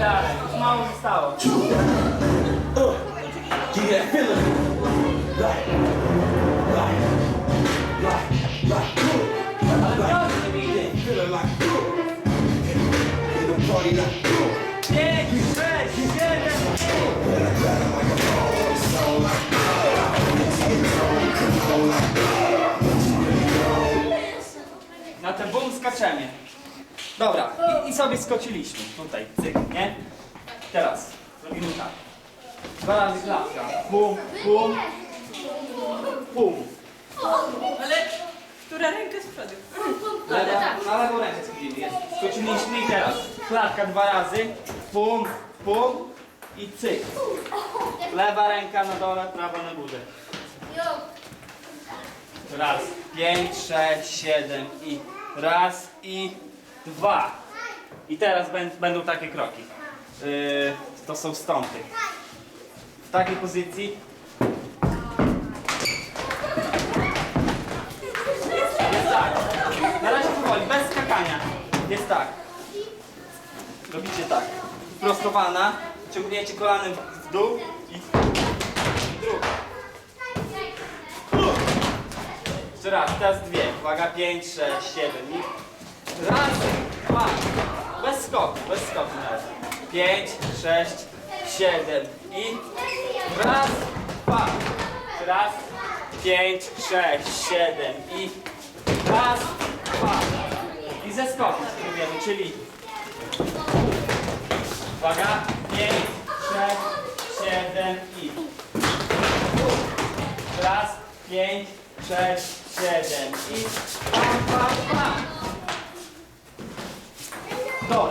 Już mało zostało. Ale dobrze mi idzie. feeling like, in the party like, 5, 6, 7, Na ten bum skaczemy. Dobra, i, i sobie skoczyliśmy. Tutaj, cyk, nie? Teraz robimy tak. Dwa razy klatka. Bum, bum, bum. Ale która ręka z przodu? Lewa, na lewą rękę skoczyli. Jest. Skoczyliśmy i teraz. Klatka dwa razy. Bum, bum i cyk. Lewa ręka na dole, prawa na górze. Raz, pięć, sześć, siedem i raz i dwa. I teraz bę- będą takie kroki. Yy, to są stąpy. W takiej pozycji jest tak. Na razie powoli, bez skakania. Jest tak. Robicie tak. Prostowana, ciągniecie kolanem w dół i, i druga. Jeszcze raz, teraz dwie. Uwaga, pięć, sześć, siedem i raz, dwa. Bez skoku, bez skoku na razie. Pięć, sześć, siedem i raz, dwa. Raz, pięć, sześć, siedem i raz, dwa. I ze skoku spróbujemy, czyli uwaga, pięć, sześć, siedem i raz, pięć, sześć, siedem i pam, pam, pam. Dobra,